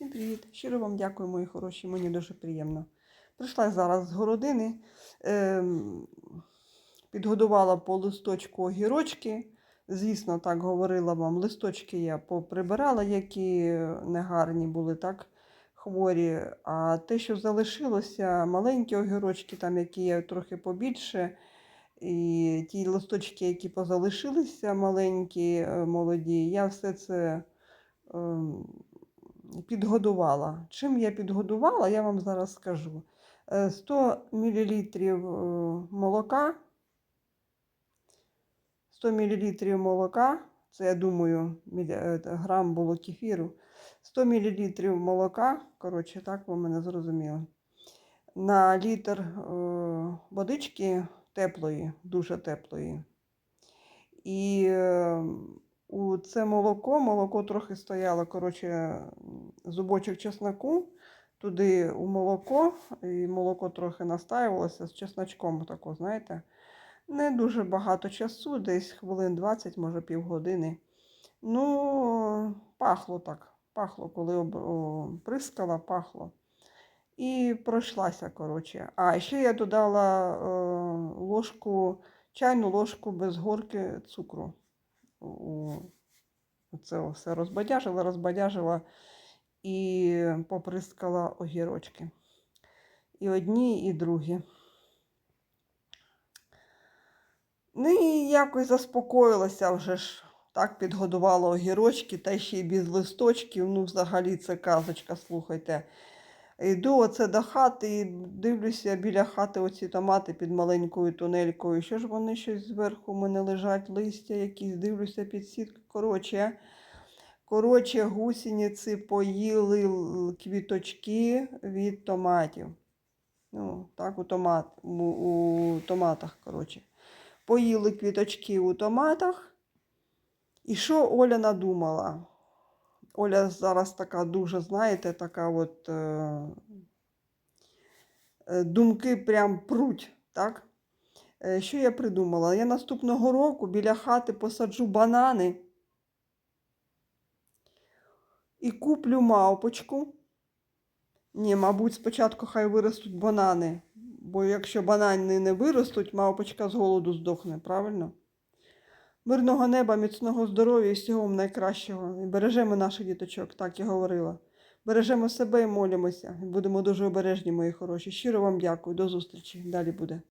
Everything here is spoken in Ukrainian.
Всім привіт! Щиро вам дякую, мої хороші, мені дуже приємно. Прийшла зараз з городини, ем, підгодувала по листочку огірочки. Звісно, так говорила вам, листочки я поприбирала, які негарні були, так, хворі. А те, що залишилося, маленькі огірочки, там, які є трохи побільше, і ті листочки, які позалишилися маленькі, е, молоді, я все це. ем, підгодувала. Чим я підгодувала, я вам зараз скажу. Е, 100 мл молока. 100 мл молока, це я думаю, е, грам було кефіру. 100 мл молока, коротше, так ви мене зрозуміли. На літр е, водички теплої, дуже теплої. І е, у це молоко, молоко трохи стояло, коротше, зубочок чесноку, туди у молоко, і молоко трохи настаювалося з чесночком, тако, знаєте. Не дуже багато часу, десь хвилин 20, може півгодини. Ну, пахло так. Пахло, коли об- о, прискала, пахло. І пройшлася, коротше. А ще я додала е, ложку, чайну ложку без горки цукру. Це все розбадяжила, розбадяжила і поприскала огірочки. І одні, і другі. Ну і якось заспокоїлася вже ж. Так підгодувала огірочки, та ще й без листочків. Ну, взагалі, це казочка, слухайте. Йду оце до хати і дивлюся біля хати оці томати під маленькою тунелькою. Що ж вони щось зверху в мене лежать, листя якісь, дивлюся під сітку. Коротше, коротше, гусениці поїли квіточки від томатів. Ну, так, у, томат, у, у томатах, коротше. Поїли квіточки у томатах. І що Оля надумала? Оля зараз така дуже, знаєте, така от е, е, думки прям пруть, так? Е, що я придумала? Я наступного року біля хати посаджу банани і куплю мавпочку. Ні, мабуть, спочатку хай виростуть банани, бо якщо банани не виростуть, мавпочка з голоду здохне, правильно? Мирного неба, міцного здоров'я і всього найкращого. І бережемо наших діточок, так я говорила. Бережемо себе і молимося. Будемо дуже обережні, мої хороші. Щиро вам дякую. До зустрічі. Далі буде.